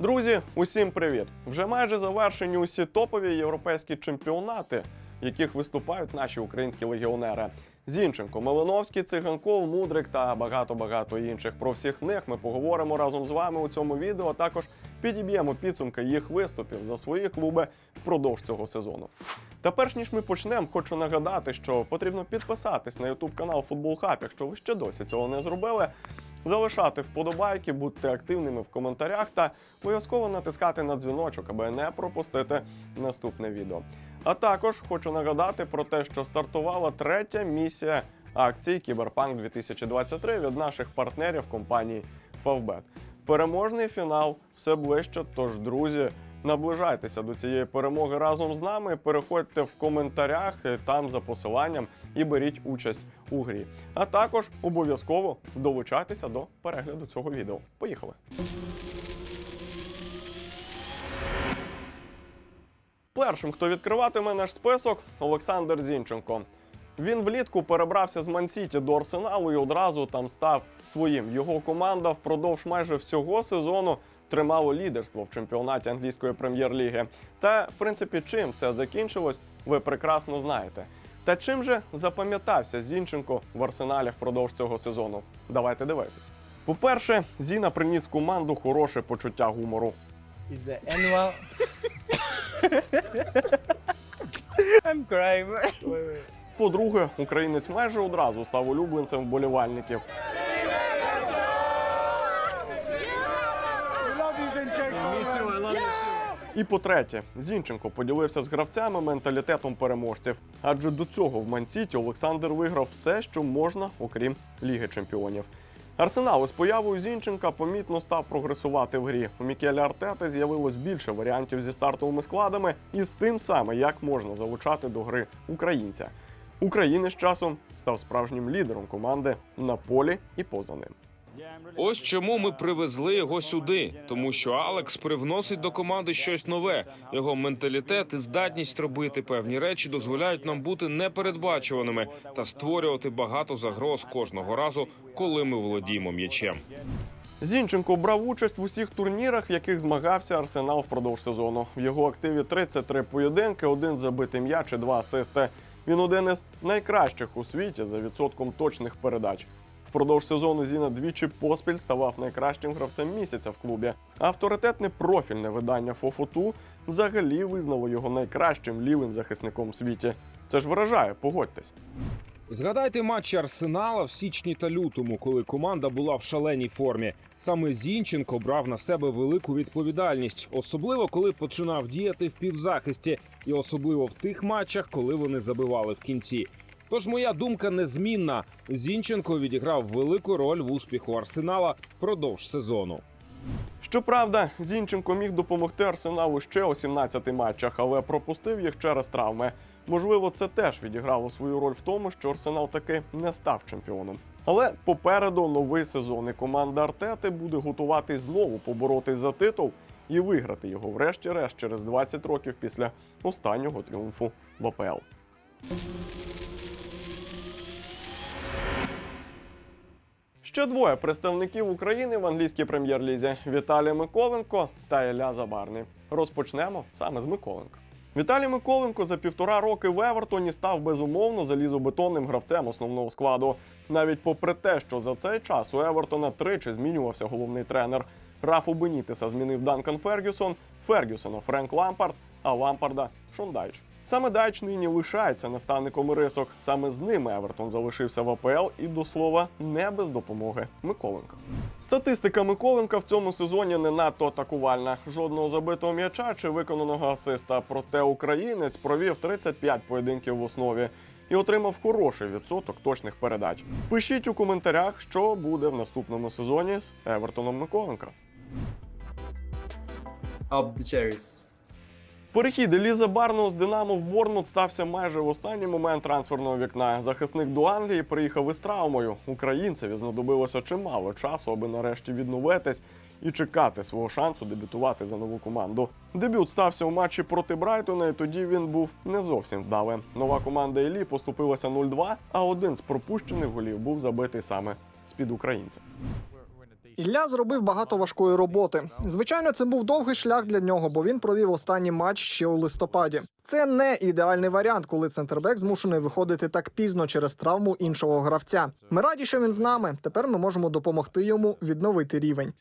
Друзі, усім привіт! Вже майже завершені усі топові європейські чемпіонати, в яких виступають наші українські легіонери. Зінченко, Малиновський, Циганков, Мудрик та багато-багато інших. Про всіх них ми поговоримо разом з вами у цьому відео. Також підіб'ємо підсумки їх виступів за свої клуби впродовж цього сезону. Та перш ніж ми почнемо, хочу нагадати, що потрібно підписатись на YouTube канал Футбол Хаб, якщо ви ще досі цього не зробили. Залишати вподобайки, бути активними в коментарях та обов'язково натискати на дзвіночок, аби не пропустити наступне відео. А також хочу нагадати про те, що стартувала третя місія акції Кіберпанк 2023 від наших партнерів компанії Favbet. Переможний фінал все ближче. Тож, друзі, наближайтеся до цієї перемоги разом з нами. Переходьте в коментарях е, там за посиланням і беріть участь у грі. А також обов'язково долучайтеся до перегляду цього відео. Поїхали! Першим, хто відкриватиме наш список, Олександр Зінченко. Він влітку перебрався з Мансіті до Арсеналу і одразу там став своїм. Його команда впродовж майже всього сезону тримало лідерство в чемпіонаті англійської прем'єр-ліги. Та, в принципі, чим все закінчилось, ви прекрасно знаєте. Та чим же запам'ятався Зінченко в арсеналі впродовж цього сезону? Давайте дивитись. По-перше, Зіна приніс команду хороше почуття гумору. is the annual. I'm crying. По-друге, українець майже одразу став улюбленцем вболівальників. І по-третє, Зінченко поділився з гравцями менталітетом переможців. Адже до цього в Мансіті Олександр виграв все, що можна, окрім Ліги Чемпіонів. Арсенал із появою Зінченка помітно став прогресувати в грі. У Мікеля Артети з'явилось більше варіантів зі стартовими складами і з тим саме, як можна залучати до гри українця. Українець часом став справжнім лідером команди на полі і поза ним. Ось чому ми привезли його сюди, тому що Алекс привносить до команди щось нове. Його менталітет і здатність робити певні речі дозволяють нам бути непередбачуваними та створювати багато загроз кожного разу, коли ми володіємо м'ячем. Зінченко брав участь в усіх турнірах, в яких змагався Арсенал впродовж сезону. В його активі 33 поєдинки, один забитий м'яч і два асисти. Він один із найкращих у світі за відсотком точних передач. Впродовж сезону Зіна двічі поспіль ставав найкращим гравцем місяця в клубі. Авторитетне профільне видання Фофоту взагалі визнало його найкращим лівим захисником в світі. Це ж вражає, погодьтесь. Згадайте матчі Арсенала в січні та лютому, коли команда була в шаленій формі. Саме Зінченко брав на себе велику відповідальність, особливо коли починав діяти в півзахисті, і особливо в тих матчах, коли вони забивали в кінці. Тож моя думка незмінна. Зінченко відіграв велику роль в успіху Арсенала впродовж сезону. Щоправда, Зінченко міг допомогти Арсеналу ще у 17 матчах, але пропустив їх через травми. Можливо, це теж відіграло свою роль в тому, що Арсенал таки не став чемпіоном. Але попереду новий сезон, і команда Артети буде готуватись знову поборотись за титул і виграти його, врешті-решт, через 20 років після останнього тріумфу в АПЛ. Ще двоє представників України в англійській прем'єр-лізі Віталій Миколенко та Ілля Забарний. Розпочнемо саме з Миколенка. Віталій Миколенко за півтора роки в Евертоні став безумовно залізобетонним гравцем основного складу. Навіть попри те, що за цей час у Евертона тричі змінювався головний тренер. Рафу Бенітеса змінив Данкан Фергюсон, Фергюсона Френк Лампард, а Лампарда Шон Дайч. Саме Дайч нині лишається наставником рисок. Саме з ним Евертон залишився в АПЛ і до слова не без допомоги Миколенка. Статистика Миколенка в цьому сезоні не надто атакувальна. Жодного забитого м'яча чи виконаного асиста. Проте українець провів 35 поєдинків в основі. І отримав хороший відсоток точних передач. Пишіть у коментарях, що буде в наступному сезоні з Евертоном Миколенка. Up the cherries. Перехід Еліза Барного з Динамо в Борнмут стався майже в останній момент трансферного вікна. Захисник до Англії приїхав із травмою. Українцеві знадобилося чимало часу, аби нарешті відновитись і чекати свого шансу дебютувати за нову команду. Дебют стався у матчі проти Брайтона, і тоді він був не зовсім вдалим. Нова команда Елі поступилася 0-2, а один з пропущених голів був забитий саме з-під українця. Ілля зробив багато важкої роботи. Звичайно, це був довгий шлях для нього, бо він провів останній матч ще у листопаді. Це не ідеальний варіант, коли центрбек змушений виходити так пізно через травму іншого гравця. Ми раді, що він з нами. Тепер ми можемо допомогти йому відновити рівень.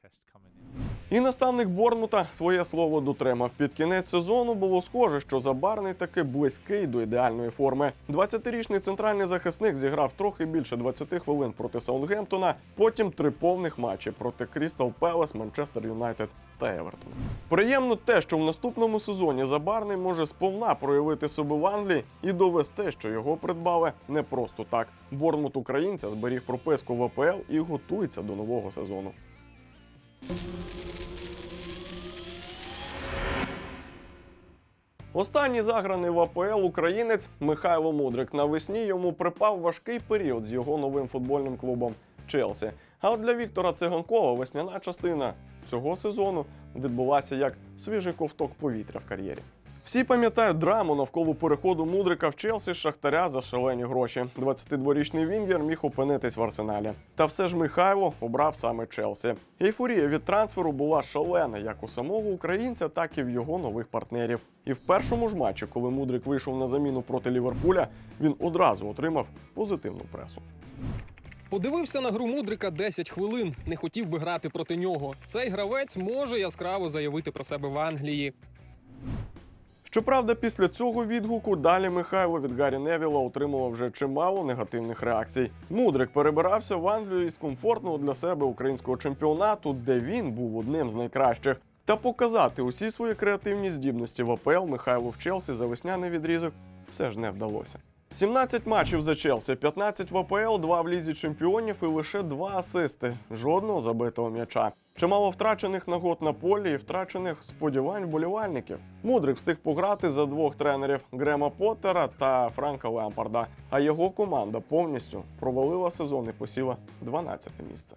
І наставник Борнмута своє слово дотримав. Під кінець сезону було схоже, що Забарний таки близький до ідеальної форми. 20-річний центральний захисник зіграв трохи більше 20 хвилин проти Саутгемптона, потім три повних матчі проти Крістал Пелес, Манчестер Юнайтед та Евертон. Приємно те, що в наступному сезоні Забарний може сповна проявити себе в Англії і довести, що його придбали не просто так. Борнмут українця зберіг прописку в АПЛ і готується до нового сезону. Останній заграний в АПЛ українець Михайло Мудрик. Навесні йому припав важкий період з його новим футбольним клубом Челсі. А от для Віктора Циганкова весняна частина цього сезону відбулася як свіжий ковток повітря в кар'єрі. Всі пам'ятають драму навколо переходу Мудрика в Челсі з Шахтаря за шалені гроші. 22-річний Вінгер міг опинитись в арсеналі. Та все ж Михайло обрав саме Челсі. Ейфорія від трансферу була шалена як у самого українця, так і в його нових партнерів. І в першому ж матчі, коли Мудрик вийшов на заміну проти Ліверпуля, він одразу отримав позитивну пресу. Подивився на гру Мудрика 10 хвилин. Не хотів би грати проти нього. Цей гравець може яскраво заявити про себе в Англії. Щоправда, після цього відгуку далі Михайло від Гаррі Невіла отримував вже чимало негативних реакцій. Мудрик перебирався в Англію із комфортного для себе українського чемпіонату, де він був одним з найкращих. Та показати усі свої креативні здібності в АПЛ Михайлу в Челсі за весняний відрізок все ж не вдалося. 17 матчів за Челсі, 15 в АПЛ, 2 в лізі чемпіонів і лише 2 асисти. Жодного забитого м'яча. Чимало втрачених нагод на полі і втрачених сподівань вболівальників. Мудрик встиг пограти за двох тренерів Грема Поттера та Франка Лемпарда. А його команда повністю провалила сезон і посіла 12 місце.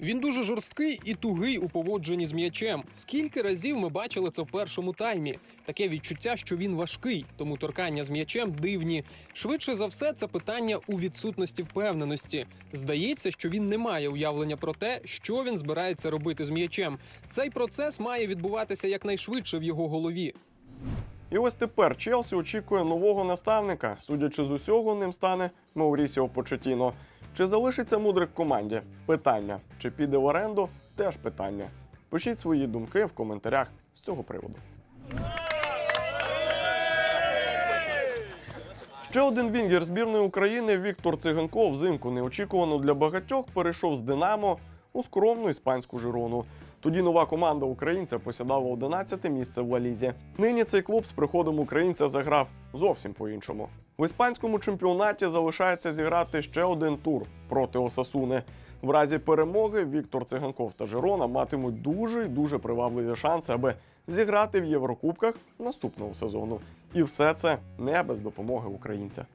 Він дуже жорсткий і тугий у поводженні з м'ячем. Скільки разів ми бачили це в першому таймі? Таке відчуття, що він важкий, тому торкання з м'ячем дивні. Швидше за все, це питання у відсутності впевненості. Здається, що він не має уявлення про те, що він збирається робити з м'ячем. Цей процес має відбуватися якнайшвидше в його голові. І ось тепер Челсі очікує нового наставника. Судячи з усього, ним стане Маурісіо Почетіно. Чи залишиться мудрик в команді? Питання. Чи піде в оренду? Теж питання. Пишіть свої думки в коментарях з цього приводу. Ще один вінгер збірної України Віктор Циганков взимку неочікувано для багатьох перейшов з Динамо у скромну іспанську Жирону. Тоді нова команда українця посідала 11 місце в Лалізі. Нині цей клуб з приходом українця заграв зовсім по-іншому. В іспанському чемпіонаті залишається зіграти ще один тур проти Осасуни. В разі перемоги Віктор Циганков та Жирона матимуть дуже й дуже привабливі шанси, аби зіграти в Єврокубках наступного сезону. І все це не без допомоги українця.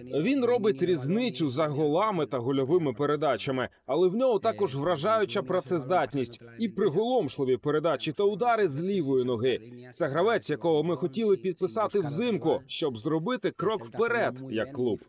Він робить різницю за голами та гольовими передачами, але в нього також вражаюча працездатність і приголомшливі передачі та удари з лівої ноги. Це гравець, якого ми хотіли підписати взимку, щоб зробити крок вперед, як клуб.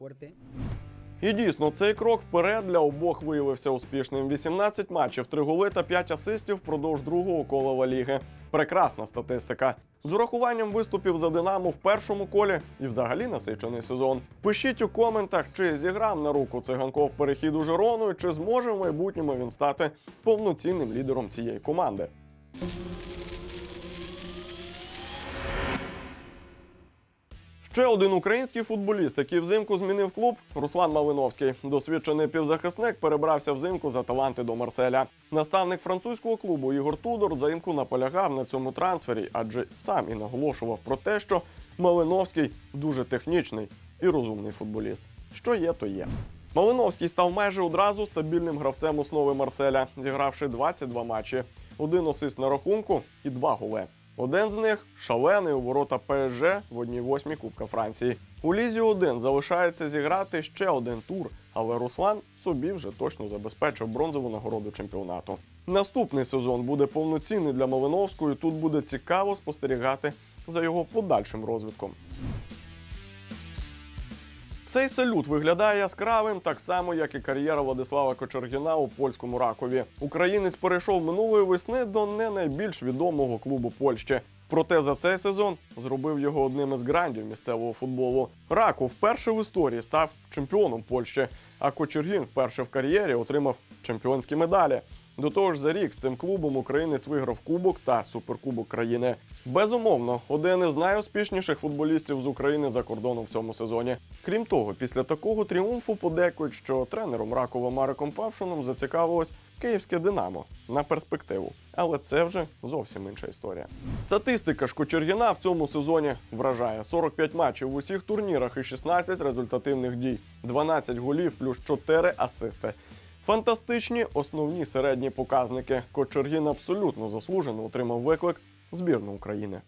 І дійсно, цей крок вперед для обох виявився успішним. 18 матчів, 3 голи та 5 асистів впродовж другого кола Ліги. Прекрасна статистика. З урахуванням виступів за Динамо в першому колі і взагалі насичений сезон. Пишіть у коментах, чи зіграв на руку циганков перехід у Жирону, і чи зможе в майбутньому він стати повноцінним лідером цієї команди. Ще один український футболіст, який взимку змінив клуб, Руслан Малиновський. Досвідчений півзахисник перебрався взимку за таланти до Марселя. Наставник французького клубу Ігор Тудор взимку наполягав на цьому трансфері, адже сам і наголошував про те, що Малиновський дуже технічний і розумний футболіст. Що є, то є. Малиновський став майже одразу стабільним гравцем основи Марселя, зігравши 22 матчі, один асист на рахунку і два голи. Один з них шалений у ворота ПСЖ в одній восьмій Кубка Франції. У Лізі 1 залишається зіграти ще один тур, але Руслан собі вже точно забезпечив бронзову нагороду чемпіонату. Наступний сезон буде повноцінний для Малиновського. і Тут буде цікаво спостерігати за його подальшим розвитком. Цей салют виглядає яскравим, так само як і кар'єра Владислава Кочергіна у польському ракові. Українець перейшов минулої весни до не найбільш відомого клубу Польщі. Проте за цей сезон зробив його одним із грандів місцевого футболу. Раков вперше в історії став чемпіоном Польщі, а Кочергін вперше в кар'єрі отримав чемпіонські медалі. До того ж, за рік з цим клубом українець виграв кубок та суперкубок країни. Безумовно, один із найуспішніших футболістів з України за кордоном в цьому сезоні. Крім того, після такого тріумфу подекують, що тренером Ракова Мариком Павшином зацікавилось київське Динамо на перспективу. Але це вже зовсім інша історія. Статистика ж Кочергіна в цьому сезоні вражає 45 матчів в усіх турнірах і 16 результативних дій, 12 голів плюс 4 асисти. Фантастичні основні середні показники. Кочергін абсолютно заслужено отримав виклик збірну України.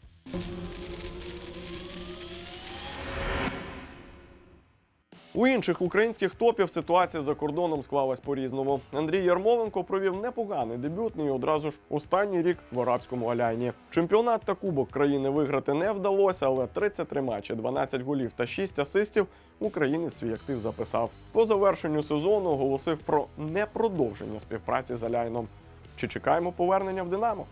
У інших українських топів ситуація за кордоном склалась по-різному. Андрій Ярмоленко провів непоганий дебютний і одразу ж останній рік в арабському аляйні. Чемпіонат та кубок країни виграти не вдалося, але 33 матчі, 12 голів та 6 асистів українець свій актив записав. По завершенню сезону оголосив про непродовження співпраці з Аляйном. Чи чекаємо повернення в Динамо?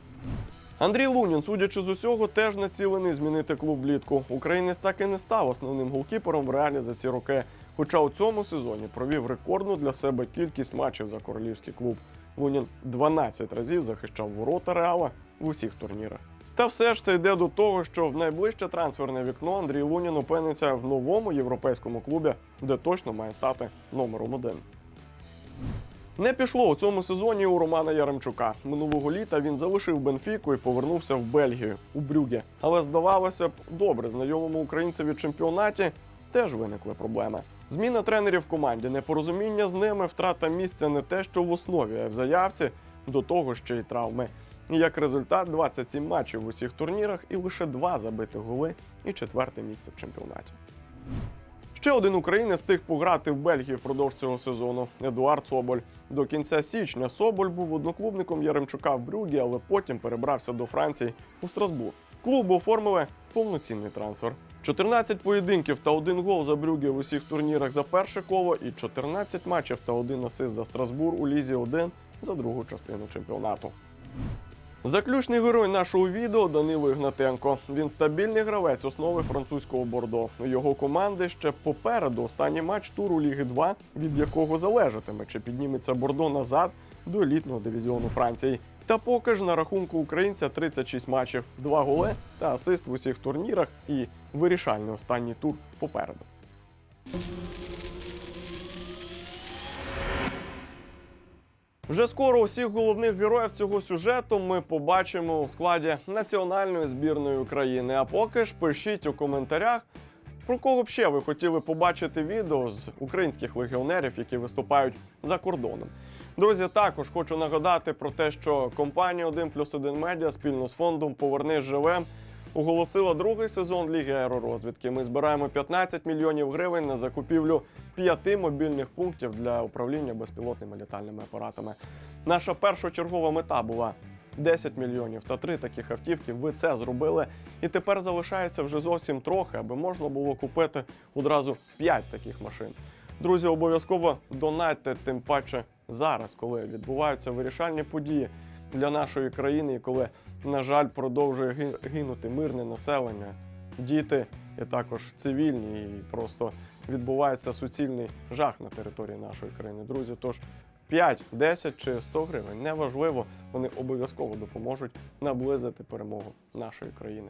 Андрій Лунін, судячи з усього, теж націлений змінити клуб влітку. Українець так і не став основним голкіпером в реалі за ці роки. Хоча у цьому сезоні провів рекордну для себе кількість матчів за королівський клуб. Лунін 12 разів захищав ворота реала в усіх турнірах. Та все ж це йде до того, що в найближче трансферне вікно Андрій Лунін опиниться в новому європейському клубі, де точно має стати номером один. Не пішло у цьому сезоні у Романа Яремчука. Минулого літа він залишив Бенфіку і повернувся в Бельгію у Брюге. Але здавалося б, добре знайомому українцеві чемпіонаті теж виникли проблеми. Зміна тренерів в команді, непорозуміння з ними, втрата місця не те, що в основі, а в заявці, до того ще й травми. Як результат, 27 матчів в усіх турнірах і лише два забити голи і четверте місце в чемпіонаті. Ще один українець встиг пограти в Бельгії впродовж цього сезону. Едуард Соболь. До кінця січня Соболь був одноклубником Яремчука в Брюгі, але потім перебрався до Франції у Страсбург. Клубу оформили повноцінний трансфер. 14 поєдинків та один гол за Брюгі в усіх турнірах за перше коло і 14 матчів та один асист за Страсбур у Лізі 1 за другу частину чемпіонату. Заключний герой нашого відео Данило Ігнатенко. Він стабільний гравець основи французького бордо. Його команди ще попереду останній матч туру Ліги 2, від якого залежатиме, чи підніметься бордо назад до елітного дивізіону Франції. Та поки ж на рахунку українця 36 матчів, 2 голи та асист в усіх турнірах і вирішальний останній тур попереду. Вже скоро усіх головних героїв цього сюжету ми побачимо у складі національної збірної України. А поки ж пишіть у коментарях, про кого б ще ви хотіли побачити відео з українських легіонерів, які виступають за кордоном. Друзі, також хочу нагадати про те, що компанія 1 плюс 1 медіа спільно з фондом Повернись живем оголосила другий сезон Ліги аеророзвідки. Ми збираємо 15 мільйонів гривень на закупівлю п'яти мобільних пунктів для управління безпілотними літальними апаратами. Наша першочергова мета була 10 мільйонів та три таких автівки. Ви це зробили. І тепер залишається вже зовсім трохи, аби можна було купити одразу 5 таких машин. Друзі, обов'язково донатьте, тим паче зараз, коли відбуваються вирішальні події для нашої країни, і коли, на жаль, продовжує гинути мирне населення, діти і також цивільні, і просто відбувається суцільний жах на території нашої країни. Друзі, тож 5, 10 чи 100 гривень неважливо, вони обов'язково допоможуть наблизити перемогу нашої країни.